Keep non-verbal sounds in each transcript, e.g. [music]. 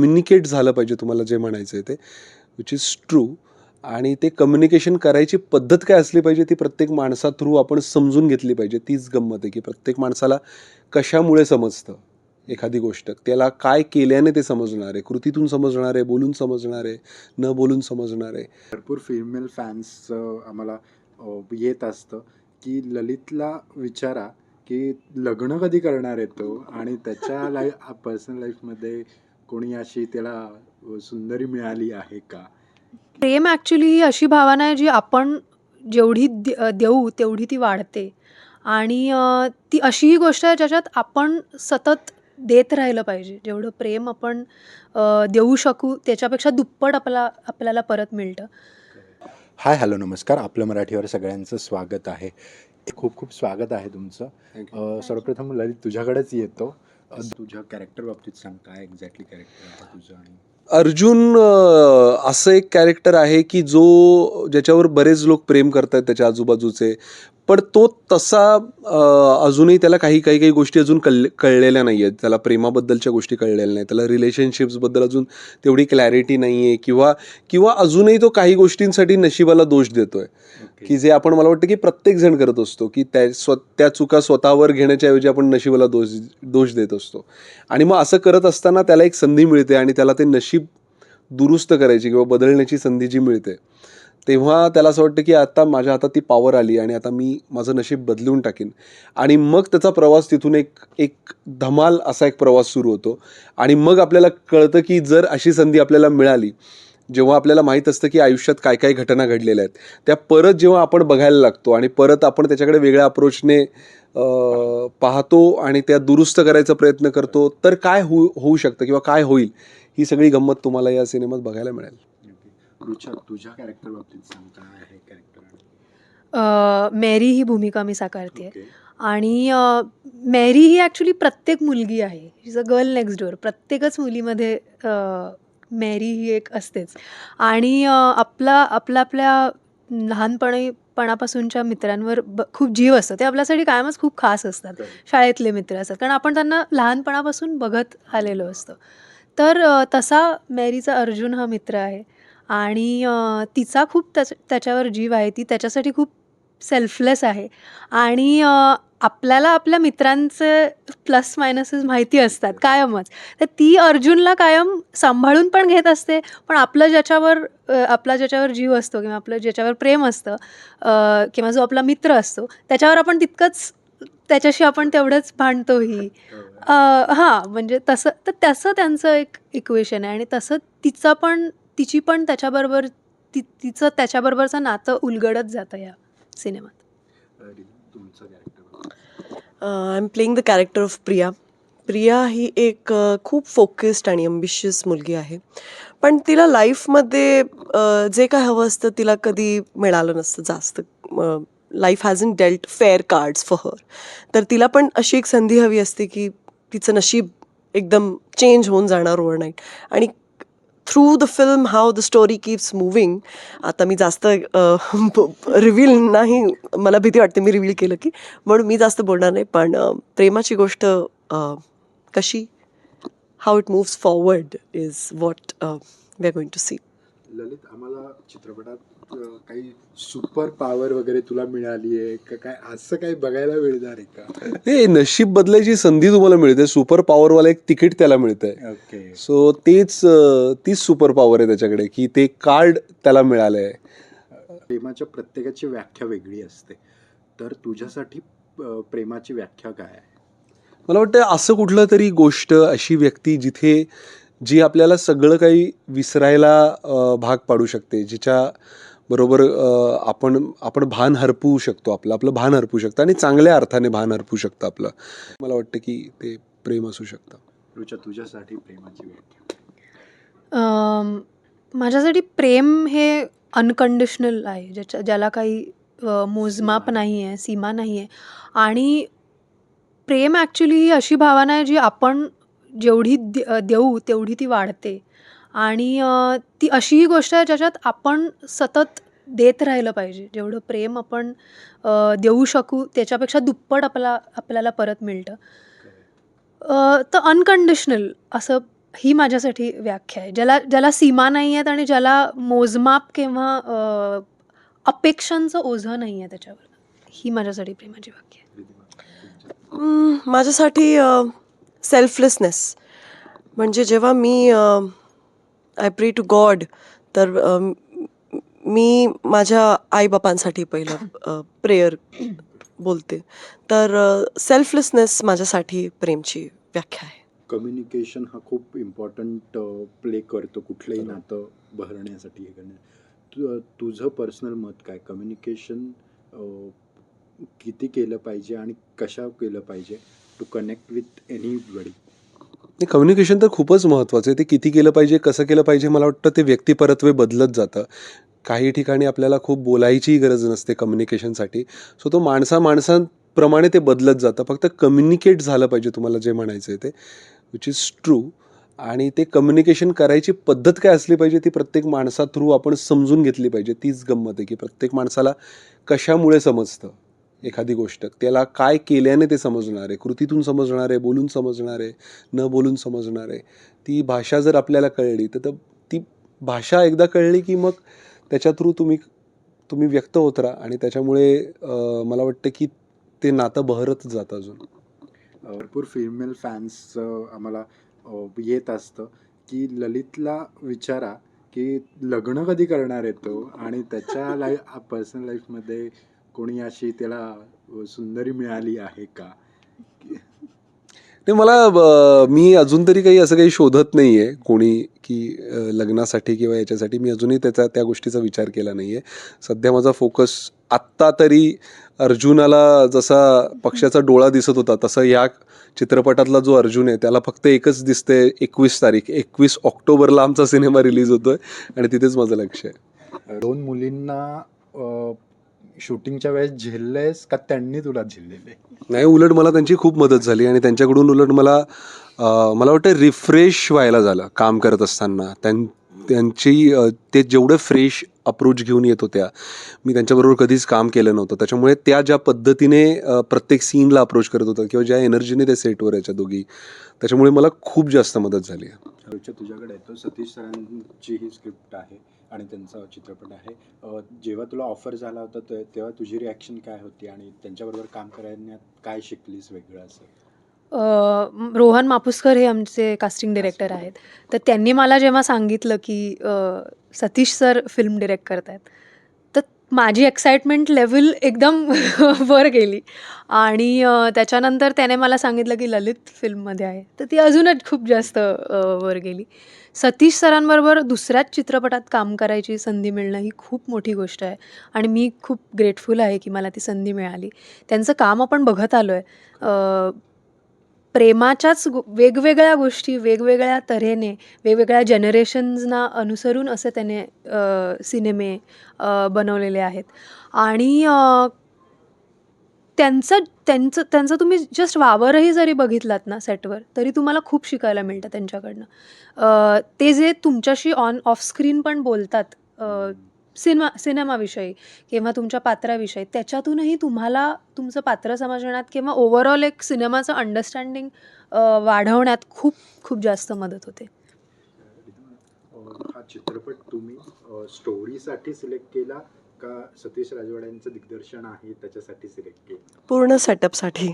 Communicate झालं पाहिजे तुम्हाला जे म्हणायचं आहे ते विच इज ट्रू आणि ते कम्युनिकेशन करायची पद्धत काय असली पाहिजे ती प्रत्येक माणसा थ्रू आपण समजून घेतली पाहिजे. तीच गंमत आहे की प्रत्येक माणसाला कशामुळे समजतं एखादी गोष्ट? त्याला काय केल्याने ते समजणार आहे? कृतीतून समजणार आहे? बोलून समजणार आहे? न बोलून समजणार आहे? भरपूर फिमेल फॅन्सचं आम्हाला येत असतं की ललितला विचारा की लग्न कधी करणार आहे तो? आणि त्याच्या लाईफ पर्सनल लाईफमध्ये कोणी अशी त्याला सुंदरी मिळाली आहे का? प्रेम ॲक्च्युली ही अशी भावना आहे जी आपण जेवढी देऊ तेवढी ती वाढते. आणि ती अशी ही गोष्ट आहे ज्याच्यात आपण सतत देत राहिलं पाहिजे. जेवढं प्रेम आपण देऊ शकू त्याच्यापेक्षा दुप्पट आपला आपल्याला परत मिळतं. हाय हॅलो नमस्कार. आपलं मराठीवर सगळ्यांचं स्वागत आहे. खूप खूप स्वागत आहे तुमचं. सर्वप्रथम ललित तुझ्याकडेच येतो. तुझ्या कॅरेक्टर बाबतीत सांग काय एक्झॅक्टली कॅरेक्टर आहे तुझं आणि अर्जुन असं एक कॅरेक्टर आहे की जो ज्याच्यावर बरेच लोक प्रेम करतात त्याच्या आजूबाजूचे. पण तो तसा अजूनही त्याला काही काही काही गोष्टी अजून कळले कळलेल्या नाही आहेत त्याला प्रेमाबद्दलच्या गोष्टी कळलेल्या नाही त्याला रिलेशनशिप्सबद्दल अजून तेवढी क्लॅरिटी नाही आहे किंवा किंवा अजूनही तो काही गोष्टींसाठी नशिबाला दोष देतोय. की जे आपण मला वाटतं की प्रत्येक जण करत असतो की त्या स्व त्या चुका स्वतःवर घेण्याच्या ऐवजी आपण नशिबाला दोष दोष देत असतो. आणि मग असं करत असताना त्याला एक संधी मिळते आणि त्याला ते नशीब दुरुस्त करायची किंवा बदलण्याची संधी जी मिळते तेव्हा त्याला असं वाटतं की आता माझ्या हातात ती पॉवर आली आणि आता मी माझं नशीब बदलून टाकेन. आणि मग त्याचा प्रवास तिथून एक एक धमाल असा एक प्रवास सुरू होतो. आणि मग आपल्याला कळतं की जर अशी संधी आपल्याला मिळाली जेव्हा आपल्याला माहीत असतं की आयुष्यात काय काय घटना घडलेल्या आहेत त्या परत जेव्हा आपण बघायला लागतो आणि परत आपण त्याच्याकडे वेगळ्या अप्रोचने पाहतो आणि त्या दुरुस्त करायचा प्रयत्न करतो तर काय होऊ होऊ शकतं किंवा काय होईल ही सगळी गंमत तुम्हाला या सिनेमात बघायला मिळेल. रुचा तुझ्या कॅरेक्टर बाबतीत सांग काय आहे कॅरेक्टर मेरी ही भूमिका मी साकारते. आणि मेरी ही ॲक्च्युली प्रत्येक मुलगी आहे. Is a girl next door प्रत्येकच मुलीमध्ये मेरी ही एक असतेच. आणि अ, आपला आपल्या आपल्या लहानपणी पणापासूनच्या मित्रांवर ब खूप जीव असतो. ते आपल्यासाठी कायमच खूप खास असतात. शाळेतले मित्र असतात. कारण आपण त्यांना लहानपणापासून बघत आलेलो असतो. तर तसा मेरीचा अर्जुन हा मित्र आहे. आणि अ, तिचा खूप त्याच त्याच्यावर जीव आहे ती त्याच्यासाठी खूप सेल्फलेस आहे. आणि अ, आपल्याला आपल्या मित्रांचे प्लस मायनसेस माहिती असतात कायमच. तर ती अर्जुनला कायम सांभाळून पण घेत असते पण आपलं ज्याच्यावर अ, आपला ज्याच्यावर जीव असतो किंवा आपलं ज्याच्यावर प्रेम असतं अ, किंवा जो आपला मित्र असतो त्याच्यावर आपण तितकंच त्याच्याशी आपण तेवढंच भांडतोही. अ, हां, म्हणजे तसं तर तसं त्यांचं एक इक्वेशन आहे आणि तसं तिचं पण तिची पण त्याच्याबरोबर ती तिचं त्याच्याबरोबरचं नातं उलगडत जातं या सिनेमात. तुमचं character I am playing the character of Priya. Priya ही एक अ, खूप फोकस्ड आणि अम्बिशियस मुलगी आहे. पण तिला लाईफमध्ये अ, जे काय हवं असतं तिला कधी मिळालं नसतं जास्त. Life has in dealt fair cards for her तर तिला पण अशी एक संधी हवी असते की तिचं नशीब एकदम चेंज होऊन जाणार ओव्हरनाईट आणि through the film how the story keeps moving आता मी जास्त रिव्हील [laughs] नाही मला भीती वाटते मी रिव्हील केलं की म्हणून मी जास्त बोलणार नाही. पण प्रेमाची गोष्ट कशी how it moves forward is what we are going to see Lalit आम्हाला चित्रपटात काही सुपर पॉवर वगैरे तुला मिळाली आहे का? काय असं काही बघायला मिळणार आहे का? हे नशीब बदलायची संधी तुम्हाला मिळते. सुपर पॉवरवाला एक तिकीट त्याला मिळतंय. ओके. सो तेच तीच सुपर पॉवर आहे त्याच्याकडे की ते कार्ड त्याला मिळालं आहे प्रेमाच्या प्रत्येकाची व्याख्या वेगळी असते. तर तुझ्यासाठी प्रेमाची व्याख्या काय आहे? मला वाटतं असं कुठलं तरी गोष्ट अशी व्यक्ती जिथे जी आपल्याला सगळं काही विसरायला भाग पाडू शकते जिच्या बरोबर आपण आपण भान हरपू शकतो आपलं आपलं भान हरपू शकतं आणि चांगल्या अर्थाने भान हरपू शकतं आपलं. मला वाटतं की ते प्रेम असू शकतं. रुचा तुझ्यासाठी प्रेमाची माझ्यासाठी प्रेम हे अनकंडिशनल आहे ज्याच्या ज्याला काही मोजमाप नाही आहे सीमा नाही आहे आणि प्रेम ॲक्च्युली ही अशी भावना आहे जी आपण जेवढी दे देऊ तेवढी ती वाढते. आणि ती अशीही गोष्ट आहे ज्याच्यात आपण सतत देत राहिलं पाहिजे. जेवढं प्रेम आपण देऊ शकू त्याच्यापेक्षा दुप्पट आपला आपल्याला परत मिळतं. तर अनकंडिशनल असं ही माझ्यासाठी व्याख्या आहे. ज्याला ज्याला सीमा नाही आहेत आणि ज्याला मोजमाप किंवा अपेक्षांचं ओझं नाही आहे त्याच्यावर. ही माझ्यासाठी प्रेमाची व्याख्या आहे. माझ्यासाठी सेल्फलेसनेस म्हणजे जेव्हा मी आय प्रे टू गॉड तर म- माझ्या आईबापांसाठी पहिलं प्रेयर बोलते. तर सेल्फलेसनेस माझ्यासाठी प्रेमची व्याख्या आहे. कम्युनिकेशन हा खूप इम्पॉर्टंट प्ले करतो. कुठलंही नातं बहरण्यासाठी हे करण्या तु तुझं पर्सनल मत काय? कम्युनिकेशन किती केलं पाहिजे आणि कशा केलं पाहिजे? To connect with anybody communication तर खूपच महत्त्वाचं आहे. ते किती केलं पाहिजे कसं केलं पाहिजे मला वाटतं ते व्यक्तिपरत्वे बदलत जातं. काही ठिकाणी आपल्याला खूप बोलायचीही गरज नसते कम्युनिकेशनसाठी सो तो माणसा माणसांप्रमाणे ते बदलत जातं. फक्त कम्युनिकेट झालं पाहिजे तुम्हाला जे म्हणायचं आहे ते विच इज ट्रू आणि ते कम्युनिकेशन करायची पद्धत काय असली पाहिजे ती प्रत्येक माणसा थ्रू आपण समजून घेतली पाहिजे. तीच गंमत आहे की प्रत्येक माणसाला कशामुळे समजतं? एखादी गोष्ट. त्याला काय केल्याने ते समजणार आहे कृतीतून समजणार आहे बोलून समजणार आहे न बोलून समजणार आहे ती भाषा जर आपल्याला कळली तर ती भाषा एकदा कळली की मग त्याच्या थ्रू तुम्ही तुम्ही व्यक्त होत राहा आणि त्याच्यामुळे मला वाटतं की ते नातं बहरत जातं अजून. भरपूर फिमेल फॅन्सचं आम्हाला येत असतं की ललितला विचारा की लग्न कधी करणार आहे तो? आणि त्याच्या लाईफ पर्सनल लाईफमध्ये कोणी अशी त्याला सुंदरी मिळाली आहे का? नाही मला मी अजून तरी काही असं काही शोधत नाही आहे कोणी की अं, लग्नासाठी किंवा याच्यासाठी मी अजूनही त्याचा त्या गोष्टीचा विचार केला नाही आहे सध्या माझा फोकस आत्ता तरी अर्जुनाला जसा पक्षाचा डोळा दिसत होता तसं या चित्रपटातला जो अर्जुन आहे त्याला फक्त एकच दिसते एकवीस तारीख एकवीस ऑक्टोबरला आमचा सिनेमा रिलीज होतोय आणि तिथेच माझं लक्ष आहे. दोन मुलींना शूटिंगच्या वेळेस झेललेस का त्यांनी तुला झेललेले? नाही उलट मला त्यांची खूप मदत झाली आणि त्यांच्याकडून उलट मला अं, मला वाटतं रिफ्रेश व्हायला झालं काम करत असताना. त्यां त्यांची अं, ते जेवढं फ्रेश अप्रोच घेऊन येत होत्या मी त्यांच्याबरोबर कधीच काम केलं नव्हतं. त्याच्यामुळे त्या ज्या पद्धतीने अं, प्रत्येक सीनला अप्रोच करत होतात किंवा ज्या एनर्जीने ते सेटवर याच्या दोघी त्याच्यामुळे मला खूप जास्त मदत झाली रोजच्या तुझ्याकडे येतो सतीश सरांची ही स्क्रिप्ट आहे. आणि त्यांचा चित्रपट आहे. जेव्हा तुला ऑफर झाला होता ते- तेव्हा तुझी रिॲक्शन काय होती आणि त्यांच्याबरोबर काम करण्यात काय शिकलीस वेगळं असं? रोहन मापुसकर हे आमचे कास्टिंग डिरेक्टर आहेत. तर त्यांनी मला जेव्हा सांगितलं की सतीश सर फिल्म डिरेक्ट करत आहेत माझी एक्साइटमेंट लेवल एकदम [laughs] वर गेली. आणि त्याच्यानंतर त्याने मला सांगितलं की ललित फिल्ममध्ये आहे. तर ती अजूनच खूप जास्त वर गेली. सतीश सरांबरोबर दुसऱ्याच चित्रपटात काम करायची संधी मिळणं ही खूप मोठी गोष्ट आहे. आणि मी खूप ग्रेटफुल आहे की मला ती संधी मिळाली. त्यांचं काम आपण बघत आलो आहे प्रेमाच्याच गो वेगवेगळ्या गोष्टी वेगवेगळ्या तऱ्हेने वेगवेगळ्या जनरेशन्सना अनुसरून असे त्याने सिनेमे बनवलेले आहेत. आणि त्यांचं त्यांचं त्यांचं तुम्ही जस्ट वावरही जरी बघितलात ना सेटवर तरी तुम्हाला खूप शिकायला मिळतं त्यांच्याकडनं. ते जे तुमच्याशी ऑन ऑफ स्क्रीन पण बोलतात सिनेमा सिनेमाविषयी किंवा तुमच्या पात्राविषयी त्याच्यातूनही तुम्हाला तुमचं पात्र समजण्यात किंवा ओव्हरऑल एक सिनेमाचं अंडरस्टँडिंग वाढवण्यात खूप खूप जास्त मदत होते. हा चित्रपट तुम्ही स्टोरीसाठी सिलेक्ट केला का सतीश राजवाड्यांचं दिग्दर्शन आहे त्याच्यासाठी सिलेक्ट केलं? पूर्ण सेटअपसाठी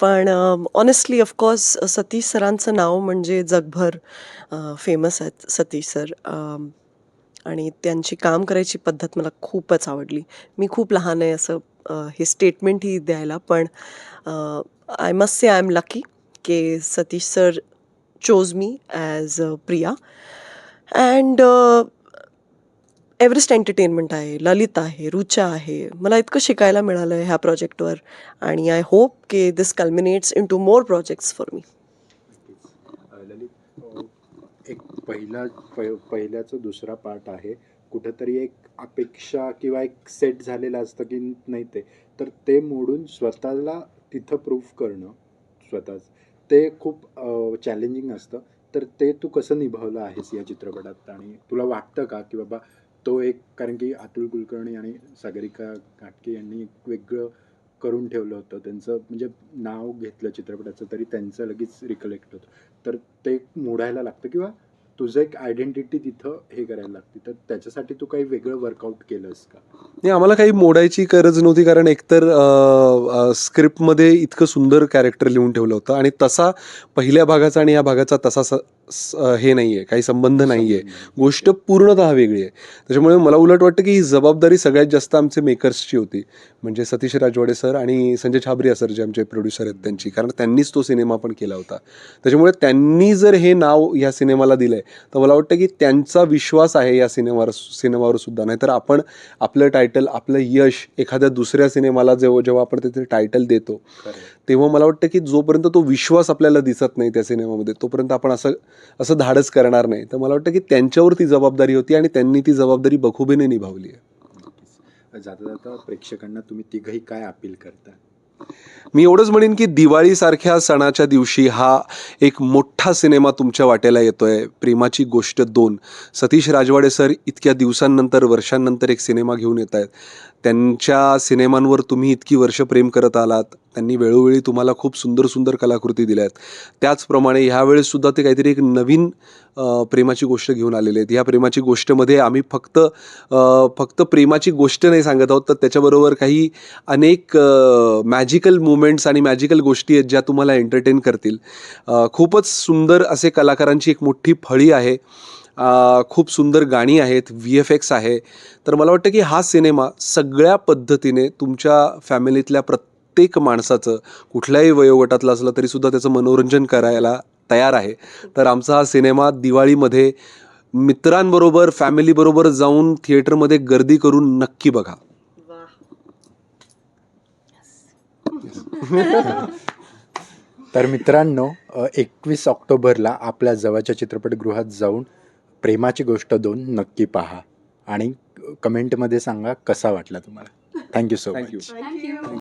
पण ऑनेस्टली ऑफकोर्स सतीश सरांचं नाव म्हणजे जगभर फेमस आहेत सतीश सर. आणि त्यांची काम करायची पद्धत मला खूपच आवडली. मी खूप लहान आहे असं हे स्टेटमेंटही द्यायला पण I must say I am lucky K Satish sir chose me as Priya. And Everest entertainment आहे ललित आहे रुचा आहे मला इतकं शिकायला मिळालं आहे ह्या प्रोजेक्टवर आणि आय होप की this culminates into more projects for me Lalit एक पहिला पहि पहिल्याचं दुसरा पार्ट आहे. कुठंतरी एक अपेक्षा किंवा एक सेट झालेलं असतं की नाही ते. तर ते मोडून स्वतःला तिथं प्रूफ करणं स्वतःच ते खूप चॅलेंजिंग असतं. तर ते तू कसं निभावलं आहेस या चित्रपटात? आणि तुला वाटतं का की बाबा तो एक कारण की अतुल कुलकर्णी आणि सागरिका घाटके यांनी एक वेगळं करून ठेवलं होतं. त्यांचं म्हणजे नाव घेतलं चित्रपटाचं तरी त्यांचं लगेच रिकलेक्ट होतं. तर ते मोडायला लागतं किंवा तुझं एक आयडेंटिटी तिथं हे करायला लागते. तर त्याच्यासाठी तू काही वेगळं वर्कआउट केलंस का? नाही आम्हाला काही मोडायची गरज नव्हती कारण एकतर स्क्रिप्टमध्ये इतकं सुंदर कॅरेक्टर लिहून ठेवलं होतं आणि तसा पहिल्या भागाचा आणि या भागाचा तसा स- हे नाही आहे काही संबंध नाही आहे गोष्ट पूर्णतः वेगळी आहे. त्याच्यामुळे मला उलट वाटतं की ही जबाबदारी सगळ्यात जास्त आमचे मेकर्सची होती. म्हणजे सतीश राजवाडे सर आणि संजय छाबरिया सर जे आमचे प्रोड्युसर आहेत त्यांची. कारण त्यांनीच तो सिनेमा पण केला होता. त्याच्यामुळे त्यांनी जर हे नाव या सिनेमाला दिलं आहे तर मला वाटतं की त्यांचा विश्वास आहे या सिनेमावर सिनेमावर सुद्धा. नाहीतर आपण आपलं टायटल आपलं यश एखाद्या दुसऱ्या सिनेमाला जेव्हा जेव्हा आपण त्याचे टायटल देतो तेव्हा मला वाटतं की जोपर्यंत तो विश्वास आपल्याला दिसत नाही त्या सिनेमामध्ये तोपर्यंत आपण असं असं धाडस करणार नाही. तर मला वाटतं की त्यांच्यावर ती जबाबदारी होती आणि त्यांनी ती जबाबदारी बखुबीने निभावली आहे. जाता जाता प्रेक्षकांना तुम्ही तिघही काय अपील करता? मी एवढंच म्हणेन की दिवाळीसारख्या सणाच्या दिवशी हा एक मोठा सिनेमा तुमच्या वाटेला येतोय. प्रेमाची गोष्ट दोन. सतीश राजवाडे सर इतक्या दिवसांनंतर वर्षांनंतर एक सिनेमा घेऊन येत आहेत त्यांच्या सिनेमांवर तुम्ही इतकी वर्ष प्रेम करत आलात. त्यांनी वेळोवेळी तुम्हाला खूप सुंदर सुंदर कलाकृती दिल्या आहेत त्याचप्रमाणे ह्यावेळेससुद्धा ते काहीतरी एक नवीन प्रेमाची गोष्ट घेऊन आलेले आहेत. ह्या प्रेमाची गोष्टमध्ये आम्ही फक्त फक्त प्रेमाची गोष्ट नाही सांगत आहोत तर त्याच्याबरोबर काही अनेक मॅजिकल मुमेंट्स आणि मॅजिकल गोष्टी आहेत ज्या तुम्हाला एंटरटेन करतील. खूपच सुंदर असे कलाकारांची एक मोठी फळी आहे. खूप सुंदर गाणी आहेत व्ही एफ एक्स आहे. तर मला वाटतं की हा सिनेमा सगळ्या पद्धतीने तुमच्या फॅमिलीतल्या प्रत्येक माणसाचं कुठल्याही वयोगटातलं असलं तरीसुद्धा त्याचं मनोरंजन करायला तयार आहे. तर आमचा हा सिनेमा दिवाळीमध्ये मित्रांबरोबर फॅमिलीबरोबर जाऊन थिएटरमध्ये गर्दी करून नक्की बघा. तर मित्रांनो एकवीस ऑक्टोबरला आपल्या जवळच्या चित्रपटगृहात जाऊन प्रेमाची गोष्ट दोन नक्की पहा. आणि कमेंटमध्ये सांगा कसा वाटला तुम्हाला. Thank you so thank you much